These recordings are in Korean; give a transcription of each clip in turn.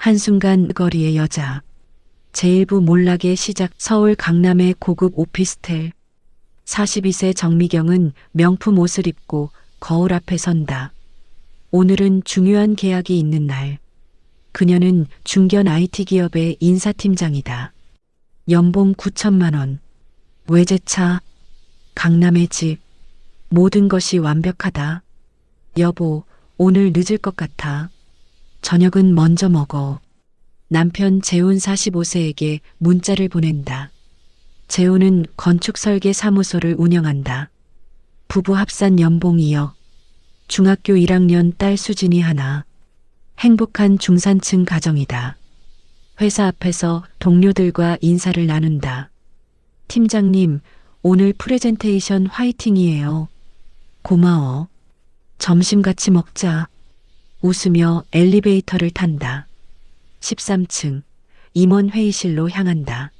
한순간 거리의 여자. 제1부 몰락의 시작 서울 강남의 고급 오피스텔. 42세 정미경은 명품 옷을 입고 거울 앞에 선다. 오늘은 중요한 계약이 있는 날. 그녀는 중견 IT 기업의 인사팀장이다. 연봉 9천만 원. 외제차. 강남의 집. 모든 것이 완벽하다. 여보, 오늘 늦을 것 같아. 저녁은 먼저 먹어. 남편 재훈 45세에게 문자를 보낸다. 재훈은 건축 설계 사무소를 운영한다. 부부 합산 연봉이요. 중학교 1학년 딸 수진이 하나. 행복한 중산층 가정이다. 회사 앞에서 동료들과 인사를 나눈다. 팀장님, 오늘 프레젠테이션 화이팅이에요. 고마워. 점심 같이 먹자. 웃으며 엘리베이터를 탄다. 13층 임원 회의실로 향한다.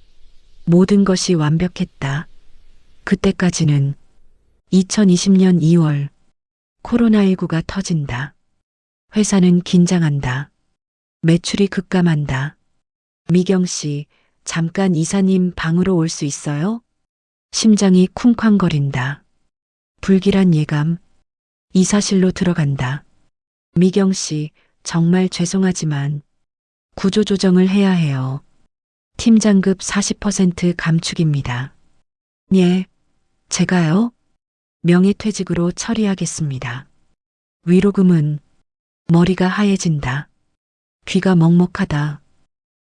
모든 것이 완벽했다. 그때까지는 2020년 2월 코로나19가 터진다. 회사는 긴장한다. 매출이 급감한다. 미경 씨, 잠깐 이사님 방으로 올 수 있어요? 심장이 쿵쾅거린다. 불길한 예감. 이사실로 들어간다. 미경 씨, 정말 죄송하지만 구조조정을 해야 해요. 팀장급 40% 감축입니다. 예, 제가요? 명예퇴직으로 처리하겠습니다. 위로금은 머리가 하얘진다. 귀가 먹먹하다.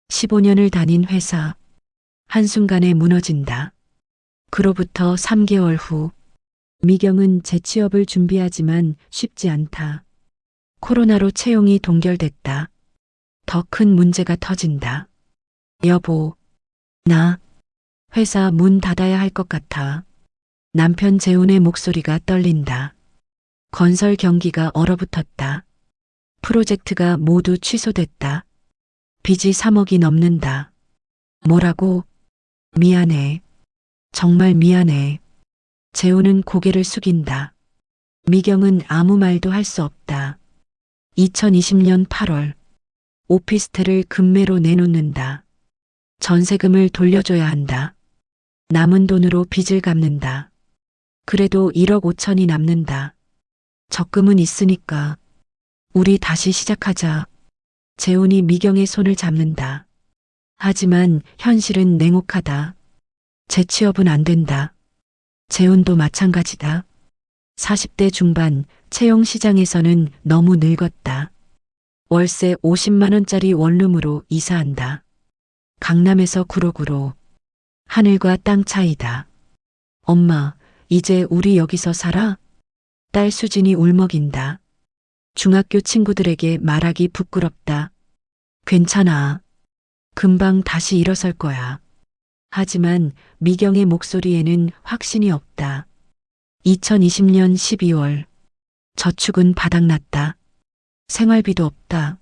15년을 다닌 회사. 한순간에 무너진다. 그로부터 3개월 후, 미경은 재취업을 준비하지만 쉽지 않다. 코로나로 채용이 동결됐다. 더 큰 문제가 터진다. 여보, 나 회사 문 닫아야 할 것 같아. 남편 재훈의 목소리가 떨린다. 건설 경기가 얼어붙었다. 프로젝트가 모두 취소됐다. 빚이 3억이 넘는다. 뭐라고? 미안해. 정말 미안해. 재훈은 고개를 숙인다. 미경은 아무 말도 할 수 없다. 2020년 8월 오피스텔을 금매로 내놓는다. 전세금을 돌려줘야 한다. 남은 돈으로 빚을 갚는다. 그래도 1억 5천이 남는다. 적금은 있으니까 우리 다시 시작하자. 재훈이 미경의 손을 잡는다. 하지만 현실은 냉혹하다. 재취업은 안 된다. 재훈도 마찬가지다. 40대 중반 채용 시장에서는 너무 늙었다. 월세 50만원짜리 원룸으로 이사한다. 강남에서 구로구로. 하늘과 땅 차이다. 엄마, 이제 우리 여기서 살아? 딸 수진이 울먹인다. 중학교 친구들에게 말하기 부끄럽다. 괜찮아. 금방 다시 일어설 거야. 하지만 미경의 목소리에는 확신이 없다. 2020년 12월. 저축은 바닥났다. 생활비도 없다.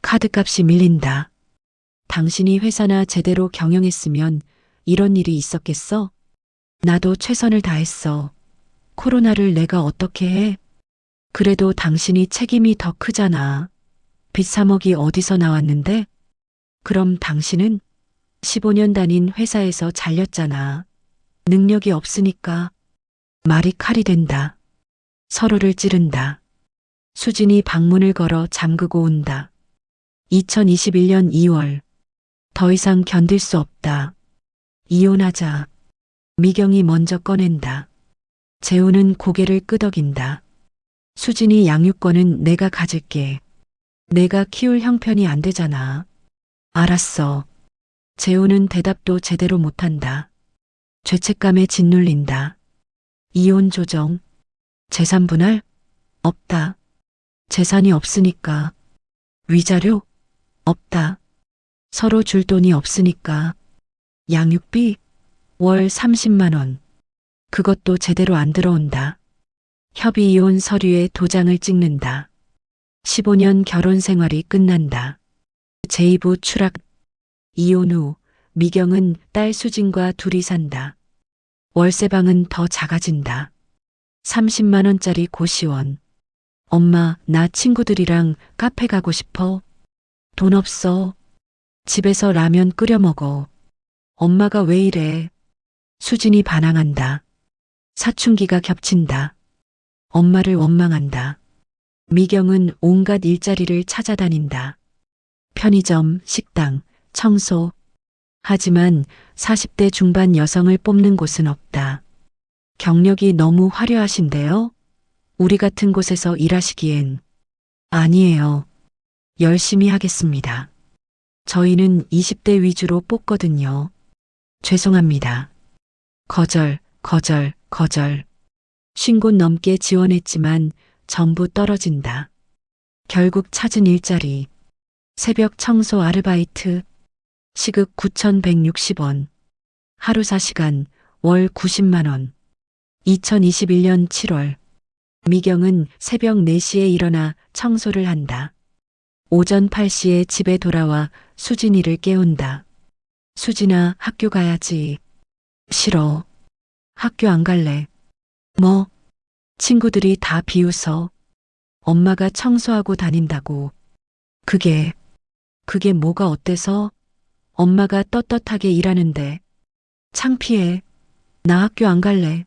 카드값이 밀린다. 당신이 회사나 제대로 경영했으면 이런 일이 있었겠어? 나도 최선을 다했어. 코로나를 내가 어떻게 해? 그래도 당신이 책임이 더 크잖아. 빚 3억이 어디서 나왔는데? 그럼 당신은 15년 다닌 회사에서 잘렸잖아. 능력이 없으니까 말이 칼이 된다. 서로를 찌른다. 수진이 방문을 걸어 잠그고 온다. 2021년 2월. 더 이상 견딜 수 없다. 이혼하자. 미경이 먼저 꺼낸다. 재우는 고개를 끄덕인다. 수진이 양육권은 내가 가질게. 내가 키울 형편이 안 되잖아. 알았어. 재우는 대답도 제대로 못한다. 죄책감에 짓눌린다. 이혼 조정. 재산 분할? 없다. 재산이 없으니까. 위자료? 없다. 서로 줄 돈이 없으니까. 양육비? 월 30만원. 그것도 제대로 안 들어온다. 협의 이혼 서류에 도장을 찍는다. 15년 결혼 생활이 끝난다. 제2부 추락. 이혼 후 미경은 딸 수진과 둘이 산다. 월세방은 더 작아진다. 30만원짜리 고시원. 엄마, 나 친구들이랑 카페 가고 싶어. 돈 없어. 집에서 라면 끓여 먹어. 엄마가 왜 이래? 수진이 반항한다. 사춘기가 겹친다. 엄마를 원망한다. 미경은 온갖 일자리를 찾아다닌다. 편의점, 식당, 청소. 하지만 40대 중반 여성을 뽑는 곳은 없다. 경력이 너무 화려하신데요? 우리 같은 곳에서 일하시기엔. 아니에요. 열심히 하겠습니다. 저희는 20대 위주로 뽑거든요. 죄송합니다. 거절, 거절, 거절. 쉰곳 넘게 지원했지만 전부 떨어진다. 결국 찾은 일자리. 새벽 청소 아르바이트. 시급 9,160원. 하루 4시간, 월 90만원. 2021년 7월. 미경은 새벽 4시에 일어나 청소를 한다. 오전 8시에 집에 돌아와 수진이를 깨운다. 수진아, 학교 가야지. 싫어. 학교 안 갈래. 뭐? 친구들이 다 비웃어. 엄마가 청소하고 다닌다고. 그게, 그게 뭐가 어때서? 엄마가 떳떳하게 일하는데. 창피해. 나 학교 안 갈래.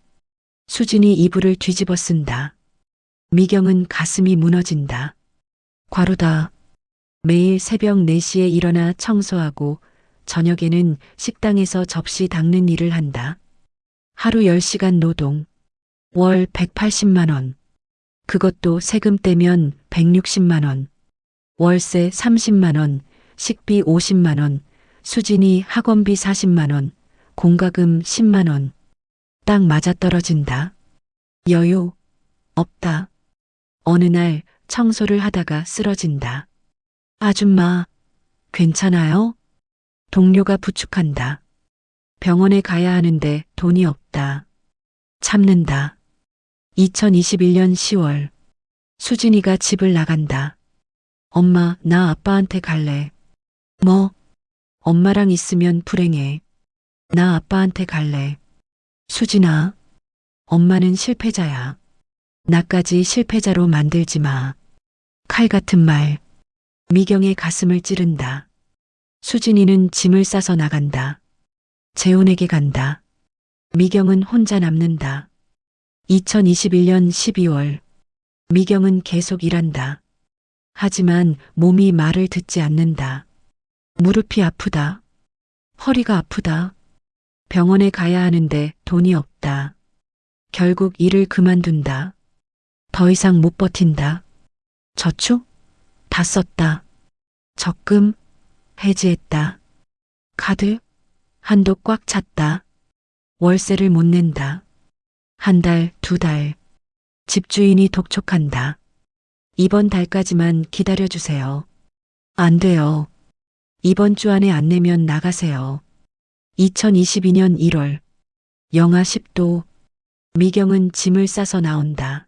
수진이 이불을 뒤집어 쓴다. 미경은 가슴이 무너진다. 과로다. 매일 새벽 4시에 일어나 청소하고 저녁에는 식당에서 접시 닦는 일을 한다. 하루 10시간 노동. 월 180만원. 그것도 세금 떼면 160만원. 월세 30만원, 식비 50만원, 수진이 학원비 40만원, 공과금 10만원. 딱 맞아떨어진다. 여유. 없다. 어느 날 청소를 하다가 쓰러진다. 아줌마, 괜찮아요? 동료가 부축한다. 병원에 가야 하는데 돈이 없다. 참는다. 2021년 10월. 수진이가 집을 나간다. 엄마, 나 아빠한테 갈래. 뭐? 엄마랑 있으면 불행해. 나 아빠한테 갈래. 수진아, 엄마는 실패자야. 나까지 실패자로 만들지 마. 칼 같은 말. 미경의 가슴을 찌른다. 수진이는 짐을 싸서 나간다. 재혼에게 간다. 미경은 혼자 남는다. 2021년 12월. 미경은 계속 일한다. 하지만 몸이 말을 듣지 않는다. 무릎이 아프다. 허리가 아프다. 병원에 가야 하는데 돈이 없다. 결국 일을 그만둔다. 더 이상 못 버틴다. 저축? 다 썼다. 적금? 해지했다. 카드? 한도 꽉 찼다. 월세를 못 낸다. 한 달, 두 달. 집주인이 독촉한다. 이번 달까지만 기다려주세요. 안 돼요. 이번 주 안에 안 내면 나가세요. 2022년 1월. 영하 10도. 미경은 짐을 싸서 나온다.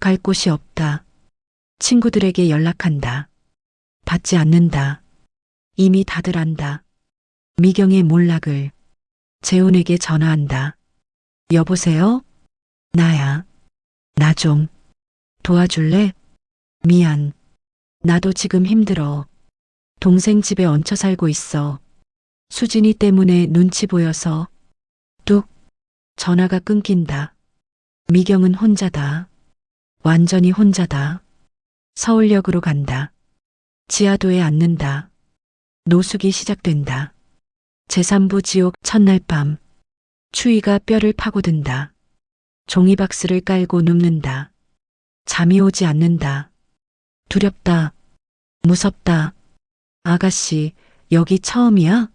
갈 곳이 없다. 친구들에게 연락한다. 받지 않는다. 이미 다들 안다. 미경의 몰락을 재훈에게 전화한다. 여보세요? 나야. 나 좀 도와줄래? 미안. 나도 지금 힘들어. 동생 집에 얹혀 살고 있어. 수진이 때문에 눈치 보여서 뚝 전화가 끊긴다. 미경은 혼자다. 완전히 혼자다. 서울역으로 간다. 지하도에 앉는다. 노숙이 시작된다. 제3부 지옥 첫날 밤. 추위가 뼈를 파고든다. 종이박스를 깔고 눕는다. 잠이 오지 않는다. 두렵다. 무섭다. 아가씨, 여기 처음이야?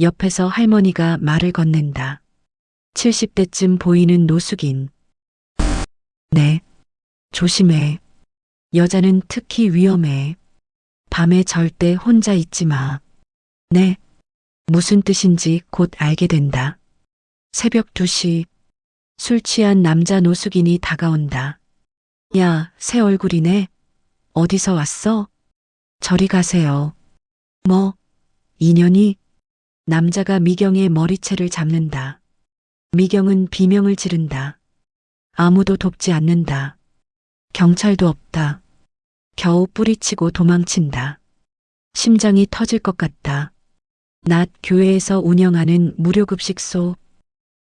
옆에서 할머니가 말을 건넨다. 70대쯤 보이는 노숙인. 네. 조심해. 여자는 특히 위험해. 밤에 절대 혼자 있지 마. 네. 무슨 뜻인지 곧 알게 된다. 새벽 2시. 술 취한 남자 노숙인이 다가온다. 야, 새 얼굴이네. 어디서 왔어? 저리 가세요. 뭐? 인연이? 남자가 미경의 머리채를 잡는다. 미경은 비명을 지른다. 아무도 돕지 않는다. 경찰도 없다. 겨우 뿌리치고 도망친다. 심장이 터질 것 같다. 낮 교회에서 운영하는 무료급식소.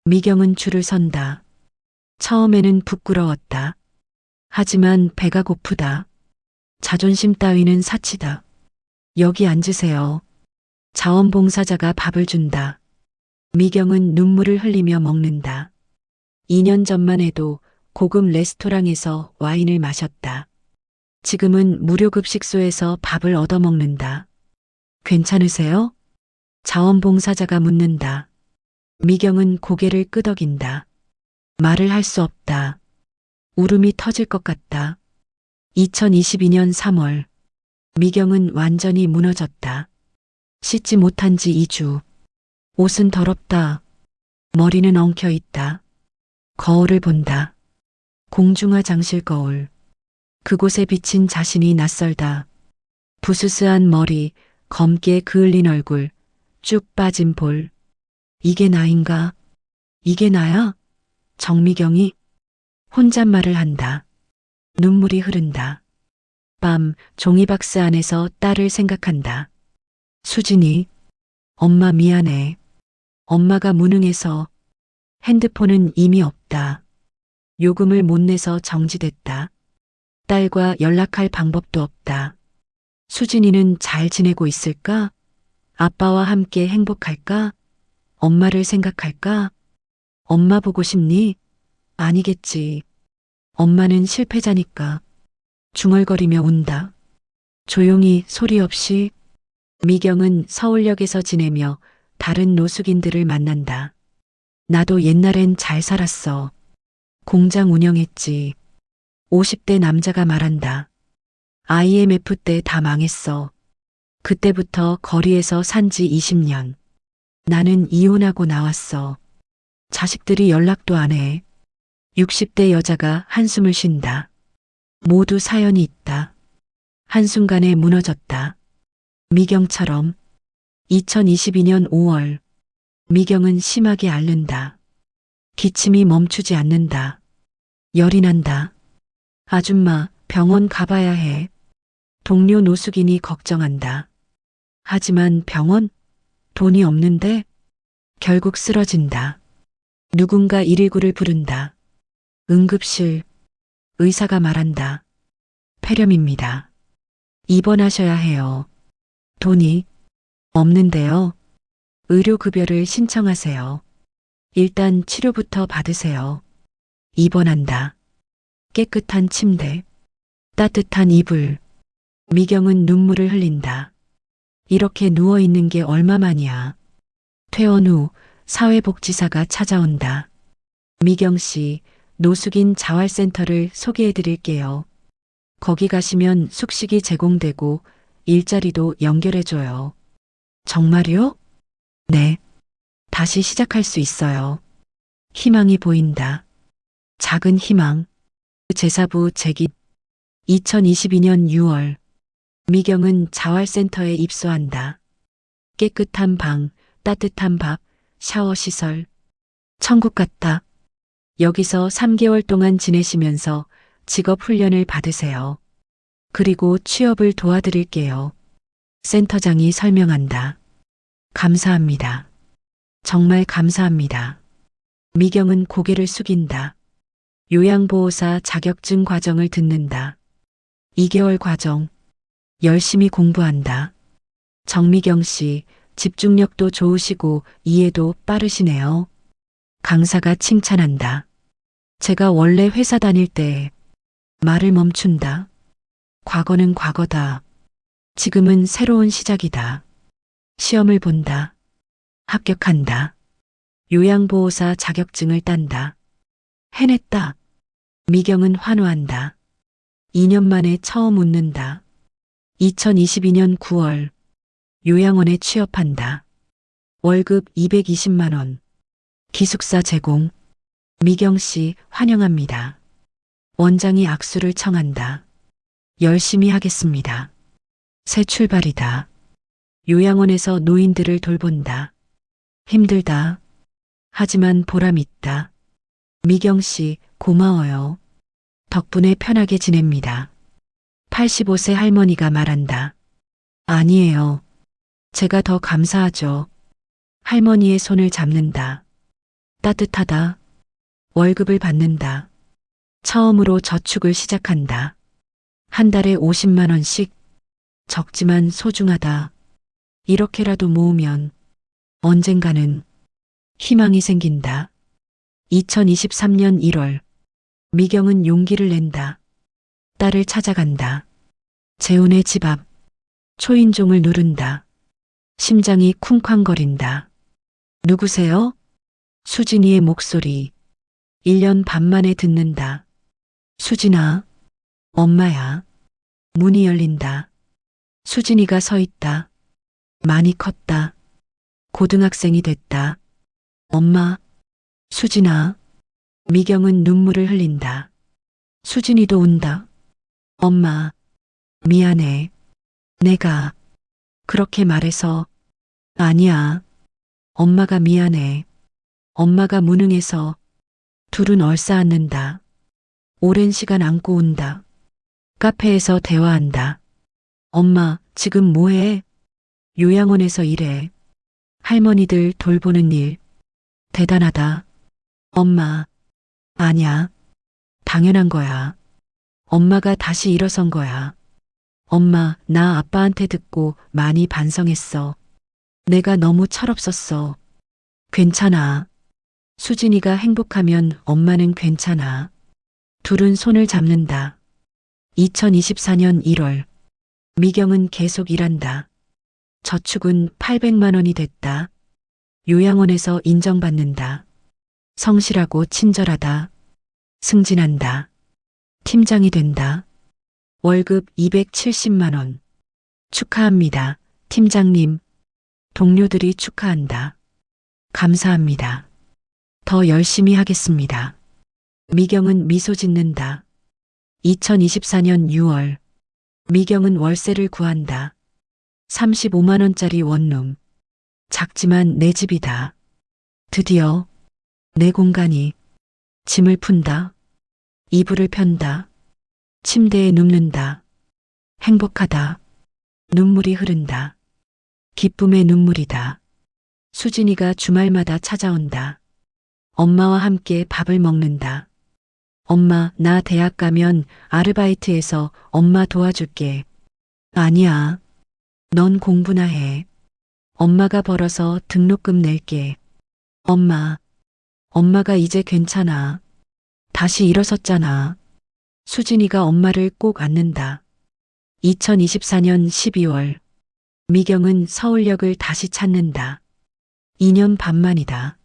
미경은 줄을 선다. 처음에는 부끄러웠다. 하지만 배가 고프다. 자존심 따위는 사치다. 여기 앉으세요. 자원봉사자가 밥을 준다. 미경은 눈물을 흘리며 먹는다. 2년 전만 해도 고급 레스토랑에서 와인을 마셨다. 지금은 무료급식소에서 밥을 얻어먹는다. 괜찮으세요? 자원봉사자가 묻는다. 미경은 고개를 끄덕인다. 말을 할 수 없다. 울음이 터질 것 같다. 2022년 3월. 미경은 완전히 무너졌다. 씻지 못한 지 2주. 옷은 더럽다. 머리는 엉켜 있다. 거울을 본다. 공중화 장실 거울. 그곳에 비친 자신이 낯설다. 부스스한 머리, 검게 그을린 얼굴, 쭉 빠진 볼. 이게 나인가? 이게 나야? 정미경이 혼잣말을 한다. 눈물이 흐른다. 밤 종이박스 안에서 딸을 생각한다. 수진이, 엄마 미안해. 엄마가 무능해서 핸드폰은 이미 없다. 요금을 못 내서 정지됐다. 딸과 연락할 방법도 없다. 수진이는 잘 지내고 있을까? 아빠와 함께 행복할까? 엄마를 생각할까? 엄마 보고 싶니? 아니겠지. 엄마는 실패자니까. 중얼거리며 운다. 조용히 소리 없이 미경은 서울역에서 지내며 다른 노숙인들을 만난다. 나도 옛날엔 잘 살았어. 공장 운영했지. 50대 남자가 말한다. IMF 때 다 망했어. 그때부터 거리에서 산 지 20년. 나는 이혼하고 나왔어. 자식들이 연락도 안 해. 60대 여자가 한숨을 쉰다. 모두 사연이 있다. 한순간에 무너졌다. 미경처럼 2022년 5월 미경은 심하게 앓는다. 기침이 멈추지 않는다. 열이 난다. 아줌마 병원 가봐야 해. 동료 노숙인이 걱정한다. 하지만 병원? 돈이 없는데? 결국 쓰러진다. 누군가 119를 부른다. 응급실. 의사가 말한다. 폐렴입니다. 입원하셔야 해요. 돈이 없는데요. 의료급여를 신청하세요. 일단 치료부터 받으세요. 입원한다. 깨끗한 침대. 따뜻한 이불. 미경은 눈물을 흘린다. 이렇게 누워있는 게 얼마만이야. 퇴원 후 사회복지사가 찾아온다. 미경 씨, 노숙인 자활센터를 소개해 드릴게요. 거기 가시면 숙식이 제공되고 일자리도 연결해 줘요. 정말요? 네. 다시 시작할 수 있어요. 희망이 보인다. 작은 희망. 제사부 재깃. 2022년 6월. 미경은 자활센터에 입소한다. 깨끗한 방, 따뜻한 밥, 샤워 시설. 천국 같다. 여기서 3개월 동안 지내시면서 직업 훈련을 받으세요. 그리고 취업을 도와드릴게요. 센터장이 설명한다. 감사합니다. 정말 감사합니다. 미경은 고개를 숙인다. 요양보호사 자격증 과정을 듣는다. 2개월 과정. 열심히 공부한다. 정미경 씨, 집중력도 좋으시고 이해도 빠르시네요. 강사가 칭찬한다. 제가 원래 회사 다닐 때 말을 멈춘다. 과거는 과거다. 지금은 새로운 시작이다. 시험을 본다. 합격한다. 요양보호사 자격증을 딴다. 해냈다. 미경은 환호한다. 2년 만에 처음 웃는다. 2022년 9월 요양원에 취업한다. 월급 220만 원. 기숙사 제공. 미경 씨 환영합니다. 원장이 악수를 청한다. 열심히 하겠습니다. 새 출발이다. 요양원에서 노인들을 돌본다. 힘들다. 하지만 보람 있다. 미경 씨 고마워요. 덕분에 편하게 지냅니다. 85세 할머니가 말한다. 아니에요. 제가 더 감사하죠. 할머니의 손을 잡는다. 따뜻하다. 월급을 받는다. 처음으로 저축을 시작한다. 한 달에 50만 원씩. 적지만 소중하다. 이렇게라도 모으면 언젠가는 희망이 생긴다. 2023년 1월 미경은 용기를 낸다. 딸을 찾아간다. 재훈의 집 앞 초인종을 누른다. 심장이 쿵쾅거린다. 누구세요? 수진이의 목소리. 1년 반 만에 듣는다. 수진아, 엄마야. 문이 열린다. 수진이가 서 있다. 많이 컸다. 고등학생이 됐다. 엄마, 수진아. 미경은 눈물을 흘린다. 수진이도 운다. 엄마, 미안해. 내가 그렇게 말해서 아니야. 엄마가 미안해. 엄마가 무능해서 둘은 얼싸안는다. 오랜 시간 안고 운다. 카페에서 대화한다. 엄마, 지금 뭐해? 요양원에서 일해. 할머니들 돌보는 일. 대단하다. 엄마. 아냐. 당연한 거야. 엄마가 다시 일어선 거야. 엄마, 나 아빠한테 듣고 많이 반성했어. 내가 너무 철없었어. 괜찮아. 수진이가 행복하면 엄마는 괜찮아. 둘은 손을 잡는다. 2024년 1월. 미경은 계속 일한다. 저축은 800만 원이 됐다. 요양원에서 인정받는다. 성실하고 친절하다. 승진한다. 팀장이 된다. 월급 270만 원. 축하합니다. 팀장님. 동료들이 축하한다. 감사합니다. 더 열심히 하겠습니다. 미경은 미소 짓는다. 2024년 6월. 미경은 월세를 구한다. 35만원짜리 원룸. 작지만 내 집이다. 드디어 내 공간이 짐을 푼다. 이불을 편다. 침대에 눕는다. 행복하다. 눈물이 흐른다. 기쁨의 눈물이다. 수진이가 주말마다 찾아온다. 엄마와 함께 밥을 먹는다. 엄마, 나 대학 가면 아르바이트해서 엄마 도와줄게. 아니야. 넌 공부나 해. 엄마가 벌어서 등록금 낼게. 엄마. 엄마가 이제 괜찮아. 다시 일어섰잖아. 수진이가 엄마를 꼭 안는다. 2024년 12월. 미경은 서울역을 다시 찾는다. 2년 반 만이다.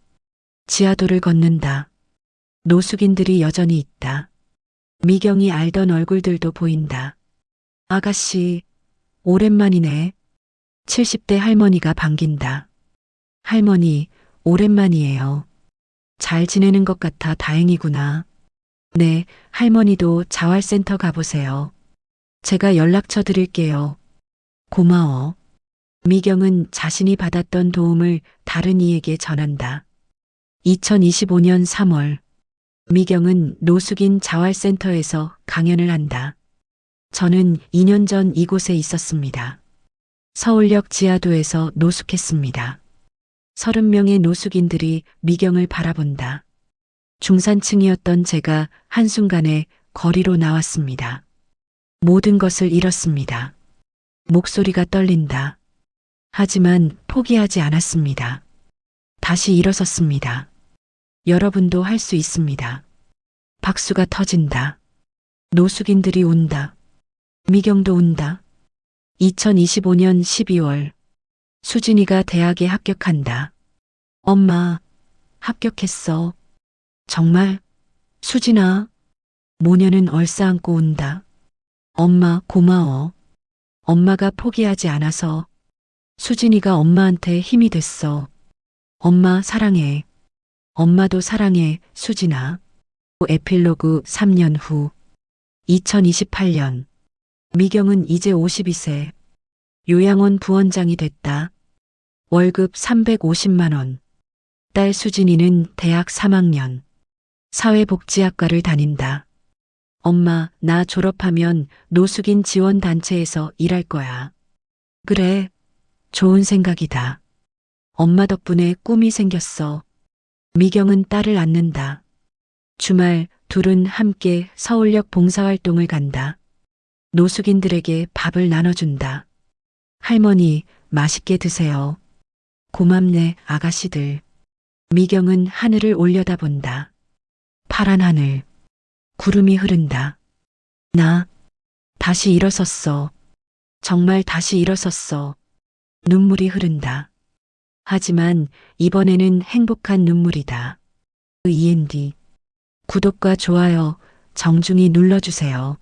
지하도를 걷는다. 노숙인들이 여전히 있다. 미경이 알던 얼굴들도 보인다. 아가씨, 오랜만이네. 70대 할머니가 반긴다. 할머니, 오랜만이에요. 잘 지내는 것 같아 다행이구나. 네, 할머니도 자활센터 가보세요. 제가 연락처 드릴게요. 고마워. 미경은 자신이 받았던 도움을 다른 이에게 전한다. 2025년 3월, 미경은 노숙인 자활센터에서 강연을 한다. 저는 2년 전 이곳에 있었습니다. 서울역 지하도에서 노숙했습니다. 30명의 노숙인들이 미경을 바라본다. 중산층이었던 제가 한순간에 거리로 나왔습니다. 모든 것을 잃었습니다. 목소리가 떨린다. 하지만 포기하지 않았습니다. 다시 일어섰습니다. 여러분도 할 수 있습니다. 박수가 터진다. 노숙인들이 운다. 미경도 운다. 2025년 12월 수진이가 대학에 합격한다. 엄마, 합격했어. 정말? 수진아. 모녀는 얼싸안고 운다. 엄마 고마워. 엄마가 포기하지 않아서 수진이가 엄마한테 힘이 됐어. 엄마 사랑해. 엄마도 사랑해, 수진아. 에필로그 3년 후. 2028년. 미경은 이제 52세. 요양원 부원장이 됐다. 월급 350만 원. 딸 수진이는 대학 3학년. 사회복지학과를 다닌다. 엄마, 나 졸업하면 노숙인 지원 단체에서 일할 거야. 그래. 좋은 생각이다. 엄마 덕분에 꿈이 생겼어. 미경은 딸을 안는다. 주말 둘은 함께 서울역 봉사활동을 간다. 노숙인들에게 밥을 나눠준다. 할머니, 맛있게 드세요. 고맙네, 아가씨들. 미경은 하늘을 올려다본다. 파란 하늘. 구름이 흐른다. 나 다시 일어섰어. 정말 다시 일어섰어. 눈물이 흐른다. 하지만 이번에는 행복한 눈물이다. END 구독과 좋아요 정중히 눌러주세요.